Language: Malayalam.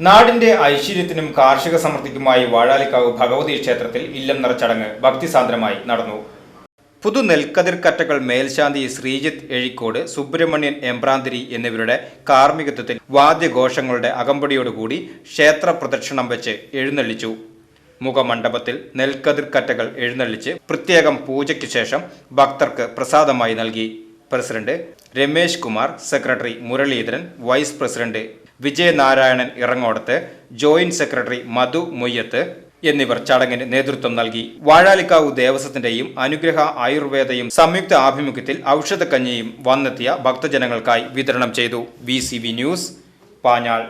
നാടിന്റെ ഐശ്വര്യത്തിനും കാർഷിക സമൃദ്ധിക്കുമായി വാഴാലിക്കാവ് ഭഗവതി ക്ഷേത്രത്തിൽ ഇല്ലം നിറച്ചടങ്ങ് ഭക്തിസാന്ദ്രമായി നടന്നു. പുതു നെൽക്കതിർക്കറ്റകൾ മേൽശാന്തി ശ്രീജിത്ത് എഴിക്കോട് സുബ്രഹ്മണ്യൻ എംബ്രാന്തിരി എന്നിവരുടെ കാർമ്മികത്വത്തിൽ വാദ്യഘോഷങ്ങളുടെ അകമ്പടിയോടുകൂടി ക്ഷേത്ര പ്രദക്ഷിണം വെച്ച് എഴുന്നള്ളിച്ചു. മുഖമണ്ഡപത്തിൽ നെൽക്കതിർക്കറ്റകൾ എഴുന്നള്ളിച്ച് പ്രത്യേകം പൂജയ്ക്ക് ശേഷം ഭക്തർക്ക് പ്രസാദമായി നൽകി. President Ramesh Kumar secretary Muraleedharan vice president Vijayanarayanan Irangodath joint secretary Madhu Moyyath എന്നിവർ ചടങ്ങിന് നേതൃത്വം നൽകി. വാഴാലിക്കാവ് ദേവസ്വത്തിന്റെയും അനുഗ്രഹ ആയുർവേദയും സംയുക്ത ആഭിമുഖ്യത്തിൽ ഔഷധക്കഞ്ഞിയും വന്നെത്തിയ ഭക്തജനങ്ങൾക്കായി വിതരണം ചെയ്തു. V news Panjal.